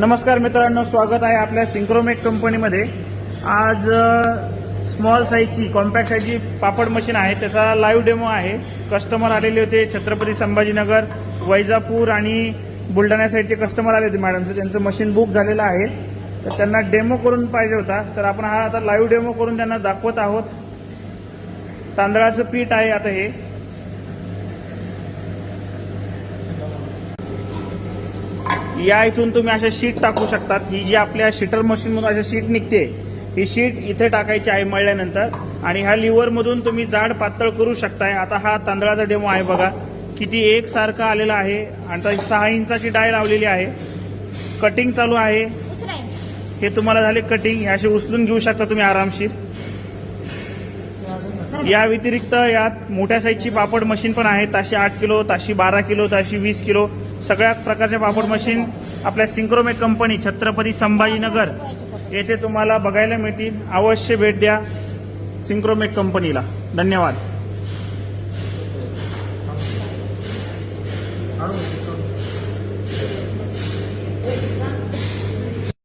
नमस्कार मित्रांनो स्वागत आहे आपल्या सिंक्रोमेक कंपनीमध्ये. आज स्मॉल साईजची कॉम्पॅक्ट साईजची पापड मशीन आहे. त्याचा लाईव्ह डेमो आहे. कस्टमर आलेले होते छत्रपती संभाजीनगर वैजापूर आणि बुलढाणा साईडचे कस्टमर आले होते मॅडमचं त्यांचं मशीन बुक झालेलं आहे. तर त्यांना डेमो करून पाहिजे होता. तर आपण हा आता लाईव्ह डेमो करून त्यांना दाखवत आहोत. तांदळाचं पीठ आहे आता हे. या इथून तुम्ही अशा शीट टाकू शकतात. ही जी आपल्या शीटर मशीनमधून अशा शीट निघते ही शीट इथे टाकायची आहे मळल्यानंतर. आणि ह्या लिव्हरमधून तुम्ही जाड पातळ करू शकताय. आता हा तांदळाचा डेमो आहे बघा. किती एकसारखा आलेला आहे. आणि सहा इंचाची डाय लावलेली आहे. कटिंग चालू आहे. हे तुम्हाला झाले कटिंग असे उचलून घेऊ शकता तुम्ही आरामशीर. या व्यतिरिक्त यात मोठ्या साईजची पापड मशीन पण आहे ताशी आठ किलो ताशी बारा किलो ताशी वीस किलो. सगळ्या प्रकारचे पापड मशीन आपल्या सिंक्रोमेक कंपनी छत्रपती संभाजीनगर येथे तुम्हाला बघायला मिळतील अवश्य भेट द्या सिंक्रोमेक कंपनीला धन्यवाद